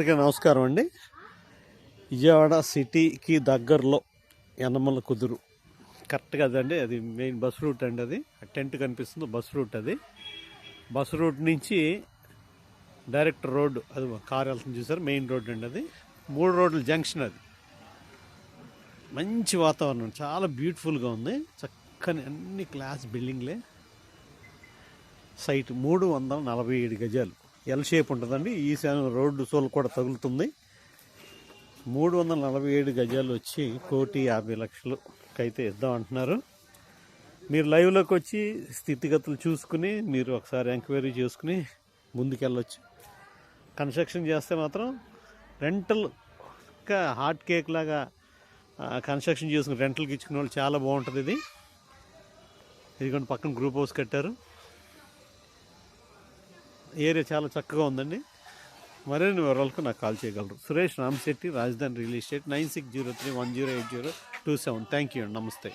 అందరికీ నమస్కారం అండి. విజయవాడ సిటీకి దగ్గరలో యనమల కుదురు. కరెక్ట్గా అదండి అది మెయిన్ బస్ రూట్ అండి అది. టెంట్ కనిపిస్తుంది బస్ రూట్ అది. బస్ రూట్ నుంచి డైరెక్ట్ రోడ్డు అది కార్ వెళ్తుంది చూసారు మెయిన్ రోడ్ అండి అది. మూడు రోడ్ల జంక్షన్ అది. మంచి వాతావరణం చాలా బ్యూటిఫుల్గా ఉంది. చక్కని అన్ని క్లాస్ బిల్డింగ్లే. సైట్ మూడు వందల నలభై ఏడు గజాలు. ఎల్ షేప్ ఉంటుందండి. ఈశాన్య రోడ్డు సోల్ కూడా తగులుతుంది. మూడు వందల నలభై ఏడు గజాలు వచ్చి కోటి యాభై లక్షలకైతే ఇద్దాం అంటున్నారు. మీరు లైవ్లోకి వచ్చి స్థితిగతులు చూసుకుని మీరు ఒకసారి ఎంక్వైరీ చేసుకుని ముందుకెళ్ళొచ్చు. కన్స్ట్రక్షన్ చేస్తే మాత్రం రెంటల్ ఇంకా హాట్ కేక్ లాగా కన్స్ట్రక్షన్ చేసుకుని రెంటల్కి ఇచ్చుకునే వాళ్ళు చాలా బాగుంటుంది ఇది. ఇదిగోండి పక్కన గ్రూప్ హౌస్ కట్టారు. ఏరియా చాలా చక్కగా ఉందండి. మరిన్ని వివరాలకు నాకు కాల్ చేయగలరు. Suresh Ramashetti Rajadhani real estate nine six zero three one zero eight zero two seven. Thank you అండి. నమస్తే.